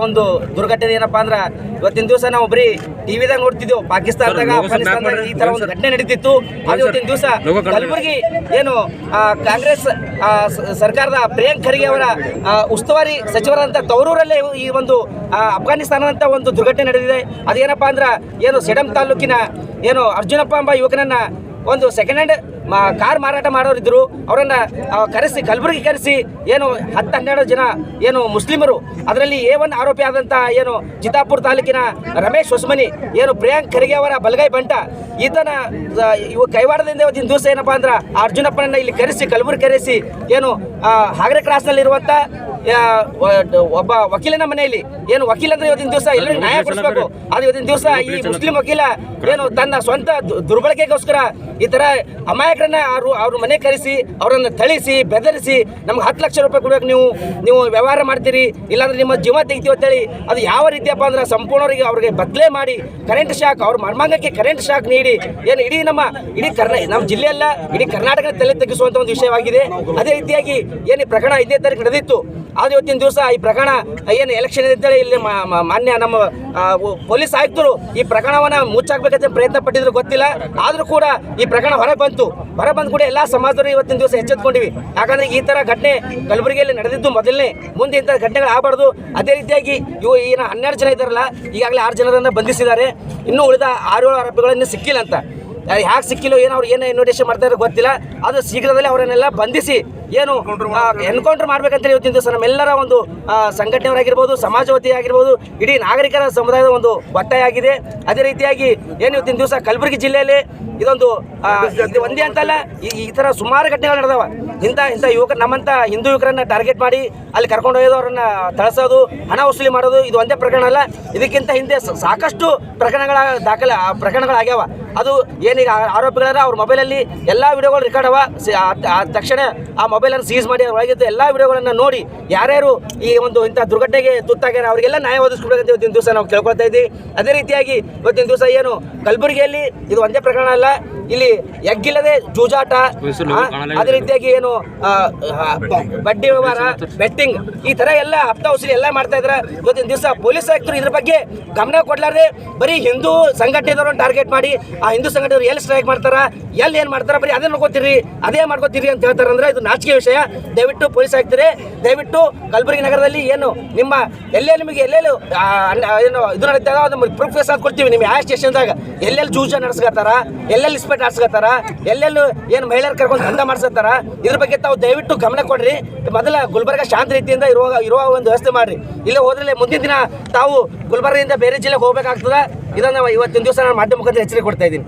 ಒಂದು ದುರ್ಘಟನೆ ಏನಪ್ಪಾ ಅಂದ್ರ ಇವತ್ತಿನ ದಿವಸ ನಾವು ಬರೀ ಟಿವಿದಾಗ ನೋಡ್ತಿದ್ದೆವು ಪಾಕಿಸ್ತಾನದಾಗ ಅಫ್ಘಾನಿಸ್ತಾನದಾಗ ಈ ತರ ಒಂದು ಘಟನೆ ನಡೀತಿತ್ತು. ಅದು ಇವತ್ತಿನ ದಿವಸ ಕಲಬುರಗಿ ಏನು ಕಾಂಗ್ರೆಸ್ ಆ, ಸರ್ಕಾರದ ಪ್ರಿಯಾಂಕ್ ಖರ್ಗೆ ಅವರ ಉಸ್ತುವಾರಿ ಸಚಿವರಾದಂತ ತವರೂರಲ್ಲೇ ಈ ಒಂದು ಅಫ್ಘಾನಿಸ್ತಾನದಂತ ಒಂದು ದುರ್ಘಟನೆ ನಡೆದಿದೆ. ಅದೇನಪ್ಪಾ ಅಂದ್ರ ಏನು ಸೆಡಂ ತಾಲೂಕಿನ ಏನು ಅರ್ಜುನಪ್ಪ ಎಂಬ ಯುವಕನನ್ನ ಒಂದು ಸೆಕೆಂಡ್ ಹ್ಯಾಂಡ್ ಕಾರ್ ಮಾರಾಟ ಮಾಡೋರಿದ್ರು, ಅವರನ್ನು ಕರೆಸಿ, ಕಲಬುರಗಿ ಕರೆಸಿ, ಏನು ಹತ್ತು ಹನ್ನೆರಡು ಜನ, ಏನು ಮುಸ್ಲಿಮರು, ಅದರಲ್ಲಿ ಎ ಒನ್ ಆರೋಪಿ ಆದಂಥ ಏನು ಚಿತ್ತಾಪುರ ತಾಲೂಕಿನ ರಮೇಶ್ ಹೊಸಮನಿ, ಏನು ಪ್ರಿಯಾಂಕ್ ಖರ್ಗೆ ಅವರ ಬಲಗೈ ಬಂಟ, ಈತನ ಇವ ಕೈವಾಡದಿಂದ ಇವತ್ತಿನ ದಿವಸ ಏನಪ್ಪ ಅಂದ್ರೆ ಅರ್ಜುನಪ್ಪನನ್ನು ಇಲ್ಲಿ ಕರೆಸಿ, ಕಲಬುರಗಿ ಕರೆಸಿ, ಏನು ಹಾಗರೆ ಕ್ರಾಸ್ನಲ್ಲಿರುವಂಥ ಒಬ್ಬ ವಕೀಲನ ಮನೆಯಲ್ಲಿ. ಏನು ವಕೀಲ ಅಂದ್ರೆ ಇವತ್ತಿನ ದಿವಸ ಎಲ್ಲರಿಗೂ ನ್ಯಾಯ ಕೊಡಿಸ್ಬೇಕು. ಅದು ಇವತ್ತಿನ ದಿವಸ ಈ ಮುಸ್ಲಿಂ ವಕೀಲ ಏನು ತನ್ನ ಸ್ವಂತ ದುರ್ಬಳಕೆಗೋಸ್ಕರ ಈ ತರ ಅಮಾಯಕರನ್ನ ಅವರು ಅವ್ರ ಮನೆ ಕರೆಸಿ ಅವರನ್ನು ಥಳಿಸಿ ಬೆದರಿಸಿ ನಮ್ಗೆ ಹತ್ತು ಲಕ್ಷ ರೂಪಾಯಿ ಕೊಡ್ಬೇಕು ನೀವು ನೀವು ವ್ಯವಹಾರ ಮಾಡ್ತೀರಿ ಇಲ್ಲಾಂದ್ರೆ ನಿಮ್ಮ ಜೀವ ತೆಗಿತೀವಿ ಅಂತೇಳಿ ಅದು ಯಾವ ರೀತಿಯಪ್ಪ ಅಂದ್ರೆ ಸಂಪೂರ್ಣವರಿಗೆ ಅವ್ರಿಗೆ ಬದ್ಲೆ ಮಾಡಿ ಕರೆಂಟ್ ಶಾಕ್ ಅವ್ರ ಮರ್ಮಾಂಗಕ್ಕೆ ಕರೆಂಟ್ ಶಾಕ್ ನೀಡಿ ಏನು ಇಡೀ ನಮ್ಮ ಇಡೀ ಕರ್ನಾ ನಮ್ಮ ಜಿಲ್ಲೆಯಲ್ಲ ಇಡೀ ಕರ್ನಾಟಕದ ತಲೆ ತಗ್ಗಿಸುವಂತ ಒಂದು ವಿಷಯವಾಗಿದೆ. ಅದೇ ರೀತಿಯಾಗಿ ಏನು ಪ್ರಕರಣ ಐದನೇ ತಾರೀಕು ನಡೆದಿತ್ತು. ಆದ್ರೆ ಇವತ್ತಿನ ದಿವಸ ಈ ಪ್ರಕರಣ, ಏನು ಎಲೆಕ್ಷನ್ ಇದ್ದರೆ ಇಲ್ಲಿ ಮಾನ್ಯ ನಮ್ಮ ಪೊಲೀಸ್ ಆಯುಕ್ತರು ಈ ಪ್ರಕರಣವನ್ನ ಮುಚ್ಚಾಕ್ಬೇಕಂತ ಪ್ರಯತ್ನ ಪಟ್ಟಿದ್ರು ಗೊತ್ತಿಲ್ಲ. ಆದರೂ ಕೂಡ ಈ ಪ್ರಕರಣ ಹೊರಗೆ ಬಂತು. ಹೊರ ಬಂದು ಕೂಡ ಎಲ್ಲಾ ಸಮಾಜದವರು ಇವತ್ತಿನ ದಿವಸ ಎಚ್ಚೆತ್ಕೊಂಡಿವಿ. ಯಾಕಂದ್ರೆ ಈ ತರ ಘಟನೆ ಕಲಬುರಗಿಯಲ್ಲಿ ನಡೆದಿದ್ದು ಮೊದಲನೇ. ಮುಂದೆ ಇಂಥ ಘಟನೆಗಳು ಆಗಬಾರ್ದು. ಅದೇ ರೀತಿಯಾಗಿ ಇವು ಏನು ಹನ್ನೆರಡು ಜನ ಇದ್ದಾರಲ್ಲ, ಈಗಾಗಲೇ ಆರು ಜನರನ್ನು ಬಂಧಿಸಿದ್ದಾರೆ. ಇನ್ನು ಉಳಿದ ಆರು ಏಳು ಆರೋಪಿಗಳನ್ನು ಸಿಕ್ಕಿಲ್ಲ ಅಂತ. ಯಾಕೆ ಸಿಕ್ಕಿಲ್ಲ ಏನೋ ಅವ್ರು ಏನು ಇನ್ವಿಟೇಷನ್ ಮಾಡ್ತಾರೆ ಗೊತ್ತಿಲ್ಲ. ಅದು ಶೀಘ್ರದಲ್ಲೇ ಅವರನ್ನೆಲ್ಲ ಬಂಧಿಸಿ ಏನು ಎನ್ಕೌಂಟರ್ ಮಾಡ್ಬೇಕಂತ ಇವತ್ತಿನ ಸರ್ ನಮ್ಮೆಲ್ಲರ ಒಂದು ಸಂಘಟನೆಯವರಾಗಿರ್ಬೋದು ಸಮಾಜವತಿ ಆಗಿರ್ಬೋದು ಇಡೀ ನಾಗರಿಕರ ಸಮುದಾಯದ ಒಂದು ಒತ್ತಾಯ ಆಗಿದೆ. ಅದೇ ರೀತಿಯಾಗಿ ಏನು ಇವತ್ತಿನ ದಿವಸ ಕಲಬುರಗಿ ಜಿಲ್ಲೆಯಲ್ಲಿ ಇದೊಂದು ಒಂದೇ ಅಂತಲ್ಲ ಈ ಈ ಥರ ಸುಮಾರು ಘಟನೆಗಳು ನಡೆದವ. ಇಂಥ ಇಂಥ ಯುವಕ ನಮ್ಮಂಥ ಹಿಂದೂ ಯುವಕರನ್ನ ಟಾರ್ಗೆಟ್ ಮಾಡಿ ಅಲ್ಲಿ ಕರ್ಕೊಂಡು ಹೋಯೋದು ಅವ್ರನ್ನ ತಳಸೋದು ಹಣ ವಸೂಲಿ ಮಾಡೋದು ಇದು ಒಂದೇ ಪ್ರಕರಣ ಅಲ್ಲ. ಇದಕ್ಕಿಂತ ಹಿಂದೆ ಸಾಕಷ್ಟು ಪ್ರಕರಣಗಳ ದಾಖಲೆ ಪ್ರಕರಣಗಳಾಗ್ಯಾವ. ಅದು ಏನೀಗ ಆರೋಪಿಗಳನ್ನ ಅವ್ರ ಮೊಬೈಲಲ್ಲಿ ಎಲ್ಲ ವಿಡಿಯೋಗಳು ರೆಕಾರ್ಡ್ ಅವ. ತಕ್ಷಣ ಆ ಮೊಬೈಲನ್ನು ಸೀಸ್ ಮಾಡಿ ಒಳಗಿದ್ದ ಎಲ್ಲ ವಿಡಿಯೋಗಳನ್ನು ನೋಡಿ ಯಾರ್ಯಾರು ಈ ಒಂದು ಇಂಥ ದುರ್ಘಟನೆಗೆ ತುತ್ತಾಗ್ಯಾರ ಅವರಿಗೆಲ್ಲ ನ್ಯಾಯ ಒದಗಿಸ್ಕೊಬೇಕಂತ ಇವತ್ತಿನ ದಿವಸ ನಾವು ಕೇಳ್ಕೊಳ್ತಾ ಇದ್ದೀವಿ ಅದೇ ರೀತಿಯಾಗಿ ಇವತ್ತಿನ ದಿವಸ ಏನು ಕಲಬುರಗಿಯಲ್ಲಿ ಇದು ಒಂದೇ ಪ್ರಕರಣ ಅಲ್ಲ. ಇಲ್ಲಿ ಎಗ್ಗಿಲ್ಲದೆ ಜೂಜಾಟ ಅದೇ ರೀತಿಯಾಗಿ ಏನು ಬಡ್ಡಿ ವ್ಯವಹಾರ ಬೆಟ್ಟಿಂಗ್ ಈ ತರ ಎಲ್ಲ ಹಪ್ತ ಉಸಿರಿ ಎಲ್ಲ ಮಾಡ್ತಾ ಇದ್ರ. ಇವತ್ತಿನ ದಿವಸ ಪೊಲೀಸ್ ಆಯುಕ್ತರು ಇದ್ರ ಬಗ್ಗೆ ಗಮನ ಕೊಡ್ಲಾರ್ದೆ ಬರೀ ಹಿಂದೂ ಸಂಘಟನೆದವ್ರನ್ನ ಟಾರ್ಗೆಟ್ ಮಾಡಿ ಆ ಹಿಂದೂ ಸಂಘಟನೆಯವರು ಎಲ್ಲಿ ಸ್ಟ್ರೈಕ್ ಮಾಡ್ತಾರ ಎಲ್ಲಿ ಏನ್ ಮಾಡ್ತಾರ ಬರೀ ಅದೇ ನೋಡ್ಕೋತೀರಿ ಅದೇ ಮಾಡ್ಕೋತೀರಿ ಅಂತ ಹೇಳ್ತಾರೆ. ಅಂದ್ರೆ ಇದು ನಾಚಿಕೆ ವಿಷಯ. ದಯವಿಟ್ಟು ಪೊಲೀಸ್ ಆಯುಕ್ತರೇ ದಯವಿಟ್ಟು ಕಲಬುರಗಿ ನಗರದಲ್ಲಿ ಏನು ನಿಮ್ಮ ಎಲ್ಲೇ ನಿಮಗೆ ಎಲ್ಲೆಲ್ಲಿ ಏನು ಇದು ನಡೀತಾ ಪ್ರೂಫ್ ಕೊಡ್ತೀವಿ. ನಿಮ್ಗೆ ಯಾವ ಸ್ಟೇಷನ್ದಾಗ ಎಲ್ಲೆಲ್ಲಿ ಜೂಜ ನಡೆಸ್ಕತ್ತಾರ ಎಲ್ಲೆಲ್ಲಿ ಇಸ್ಪೇಟ್ ಆಡ್ಸ್ಕತ್ತಾರ ಎಲ್ಲೆಲ್ಲೂ ಏನು ಮಹಿಳೆಯರು ಕರ್ಕೊಂಡು ಧಂದ ಮಾಡ್ಸತ್ತಾರ ಇದ್ರ ಬಗ್ಗೆ ತಾವು ದಯವಿಟ್ಟು ಗಮನ ಕೊಡ್ರಿ. ಮೊದಲ ಗುಲ್ಬರ್ಗ ಶಾಂತ ರೀತಿಯಿಂದ ಇರುವ ಇರುವ ಒಂದು ವ್ಯವಸ್ಥೆ ಮಾಡ್ರಿ. ಇಲ್ಲೇ ಹೋದ್ರೆ ಮುಂದಿನ ದಿನ ತಾವು ಗುಲ್ಬರ್ಗದಿಂದ ಬೇರೆ ಜಿಲ್ಲೆಗೆ ಹೋಗ್ಬೇಕಾಗ್ತದ? ಇದನ್ನ ಇವತ್ತಿನ ದಿವಸ ನಾನು ಮಾಧ್ಯಮ ಮುಖಾಂತರ ಎಚ್ಚರಿಕೆ ಕೊಡ್ತಾ ಇದ್ದೀನಿ.